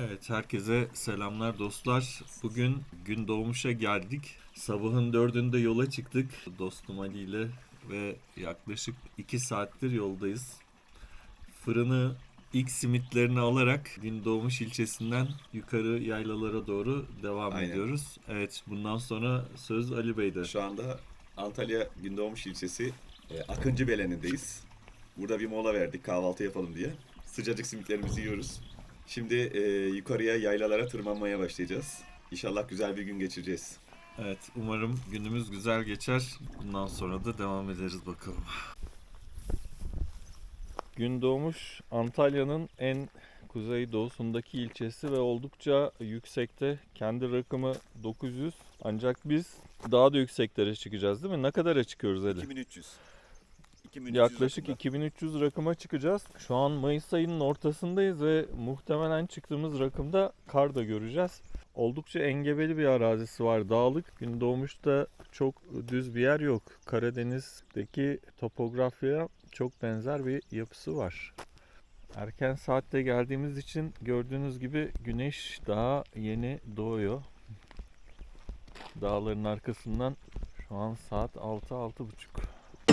Evet herkese selamlar dostlar. Bugün gün doğmuşa geldik. Sabahın dördünde yola çıktık dostum Ali ile ve yaklaşık iki saattir yoldayız. Fırını ilk simitlerini alarak gün doğmuş ilçesinden yukarı yaylalara doğru devam Aynen. ediyoruz. Evet bundan sonra söz Ali Bey'de. Şu anda Antalya Gündoğmuş ilçesi e, Akıncı Belenindeyiz. Burada bir mola verdik kahvaltı yapalım diye. Sıcacık simitlerimizi yiyoruz. Şimdi e, yukarıya yaylalara tırmanmaya başlayacağız. İnşallah güzel bir gün geçireceğiz. Evet umarım günümüz güzel geçer. Bundan sonra da devam ederiz bakalım. Gün doğmuş Antalya'nın en kuzeydoğusundaki ilçesi ve oldukça yüksekte. Kendi rakımı 900 ancak biz daha da yükseklere çıkacağız değil mi? Ne kadara çıkıyoruz Ali? 2300. 2300 Yaklaşık rakımda. 2300 rakıma çıkacağız. Şu an Mayıs ayının ortasındayız ve muhtemelen çıktığımız rakımda kar da göreceğiz. Oldukça engebeli bir arazisi var. Dağlık. Gün doğmuşta çok düz bir yer yok. Karadeniz'deki topografyaya çok benzer bir yapısı var. Erken saatte geldiğimiz için gördüğünüz gibi güneş daha yeni doğuyor. Dağların arkasından şu an saat 6-6.30.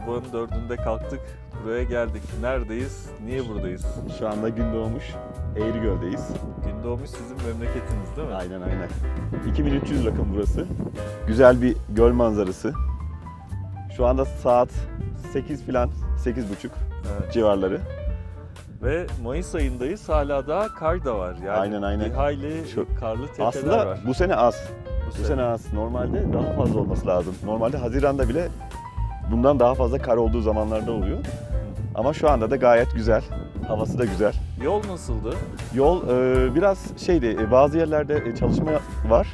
sabahın dördünde kalktık, buraya geldik. Neredeyiz, niye buradayız? Şu anda gün doğmuş Eğrigöl'deyiz. Gün doğmuş sizin memleketiniz değil mi? Aynen aynen. 2300 rakım burası. Güzel bir göl manzarası. Şu anda saat 8 filan, 8.30 Evet. civarları. Ve Mayıs ayındayız hala daha kar da var. Yani Aynen, aynen. Bir hayli Şu- karlı tepeler Aslında var. bu sene az. Bu sene az. Normalde daha fazla olması lazım. Normalde Haziran'da bile bundan daha fazla kar olduğu zamanlarda oluyor. Ama şu anda da gayet güzel. Havası da güzel. Yol nasıldı? Yol e, biraz şeydi, e, bazı yerlerde e, çalışma var.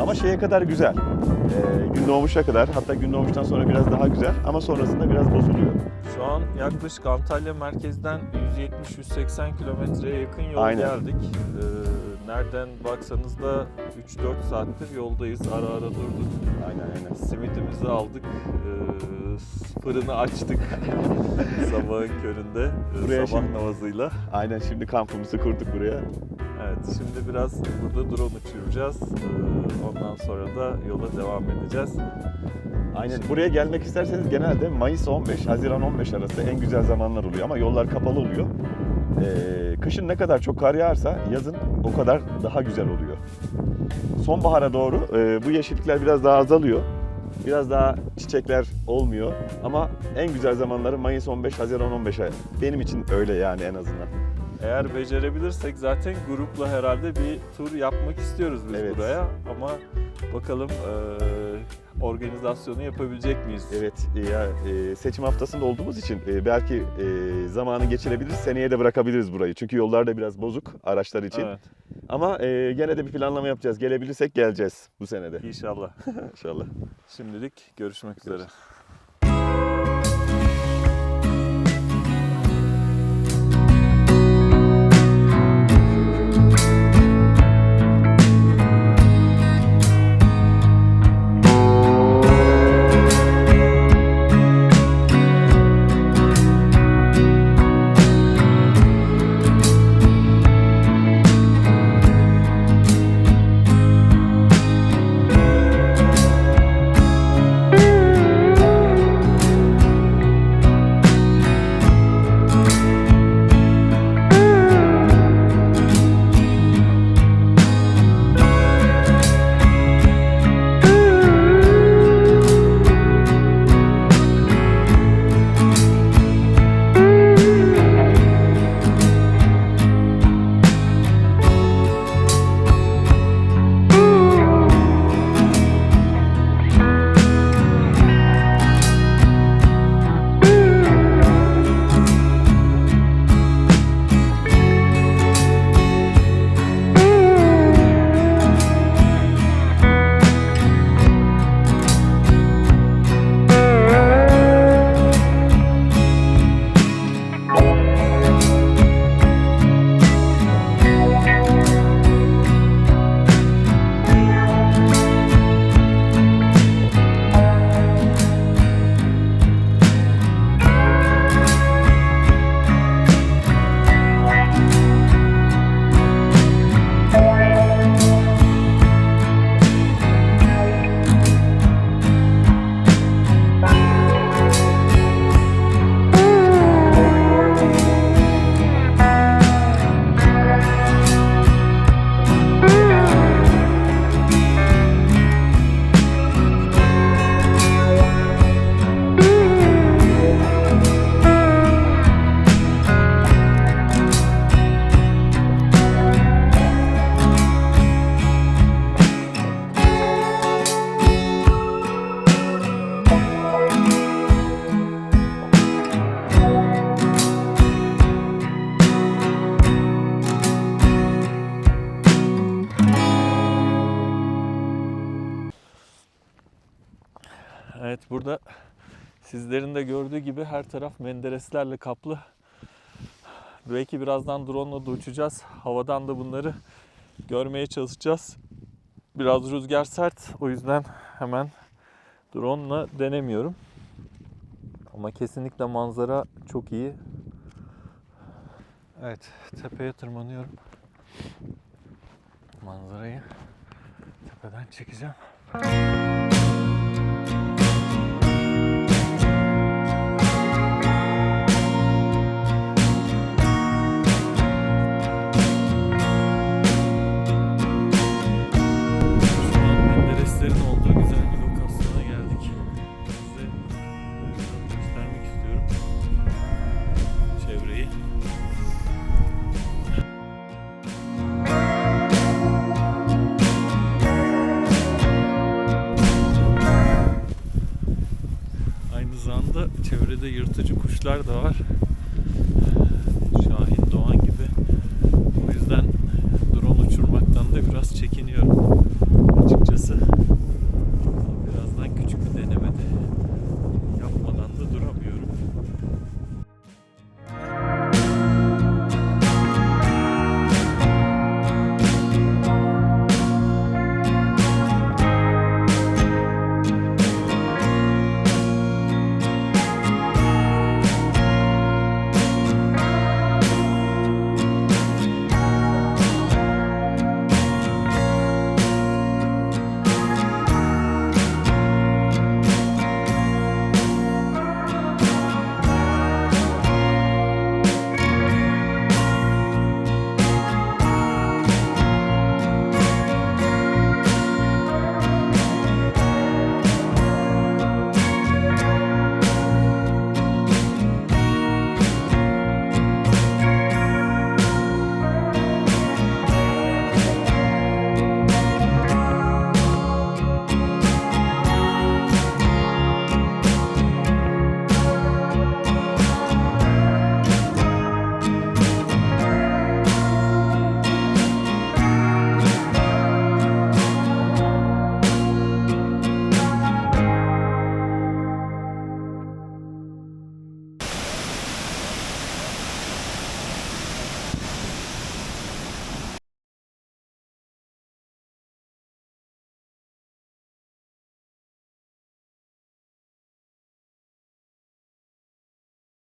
Ama şeye kadar güzel. E, gün doğmuşa kadar, hatta gün doğmuştan sonra biraz daha güzel. Ama sonrasında biraz bozuluyor. Şu an yaklaşık Antalya merkezden 170-180 kilometreye yakın yol Aynen. geldik. Ee, nereden baksanız da 3-4 saattir yoldayız. Ara ara durduk. Aynen aynen. Simidimizi aldık. Ee, fırını açtık sabahın köründe. ee, Buraya sabah şimdi- namazıyla. Aynen şimdi kampımızı kurduk buraya. Evet şimdi biraz burada drone uçuracağız. Ee, ondan sonra da yola devam edeceğiz. Aynen. Buraya gelmek isterseniz genelde Mayıs 15, Haziran 15 arası en güzel zamanlar oluyor ama yollar kapalı oluyor. Ee, kışın ne kadar çok kar yağarsa yazın o kadar daha güzel oluyor. Sonbahara doğru e, bu yeşillikler biraz daha azalıyor. Biraz daha çiçekler olmuyor ama en güzel zamanları Mayıs 15, Haziran 15 ay. Benim için öyle yani en azından. Eğer becerebilirsek zaten grupla herhalde bir tur yapmak istiyoruz biz Evet. buraya. Ama bakalım eee, organizasyonu yapabilecek miyiz? Evet ya e, seçim haftasında olduğumuz için e, belki e, zamanı geçirebiliriz. Seneye de bırakabiliriz burayı. Çünkü yollar da biraz bozuk araçlar için. Evet, Ama e, gene de bir planlama yapacağız. Gelebilirsek geleceğiz bu senede. inşallah. İnşallah. Şimdilik görüşmek üzere. Burada sizlerin de gördüğü gibi her taraf mendereslerle kaplı. Belki birazdan drone da uçacağız. Havadan da bunları görmeye çalışacağız. Biraz rüzgar sert. O yüzden hemen drone'la denemiyorum. Ama kesinlikle manzara çok iyi. Evet, tepeye tırmanıyorum. Manzarayı tepeden çekeceğim. yırtıcı kuşlar da var.